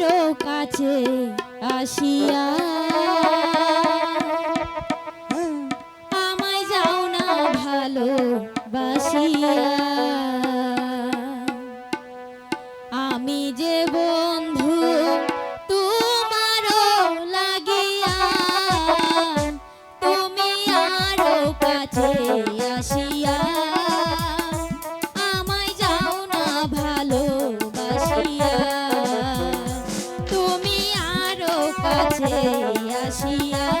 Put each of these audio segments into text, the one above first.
আরও কাছে আসিয়া। আমায় যাও না ভালো বাসিয়া কাছে আসিয়া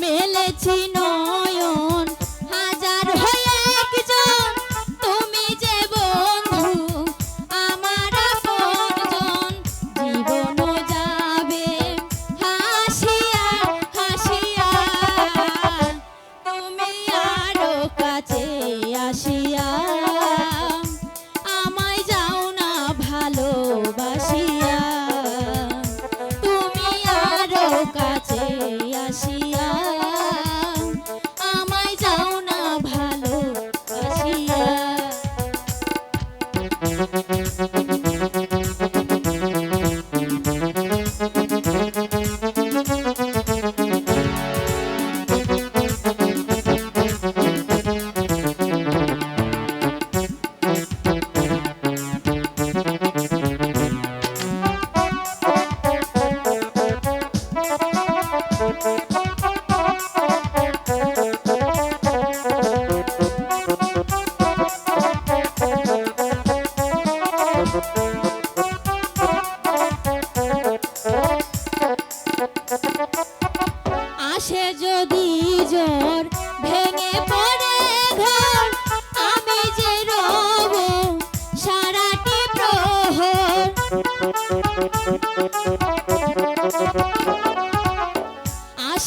মেলেছি আসে যদি জ্বর ভেঙে পড়ে ঘর আমি যে রব সারাটি প্রহর।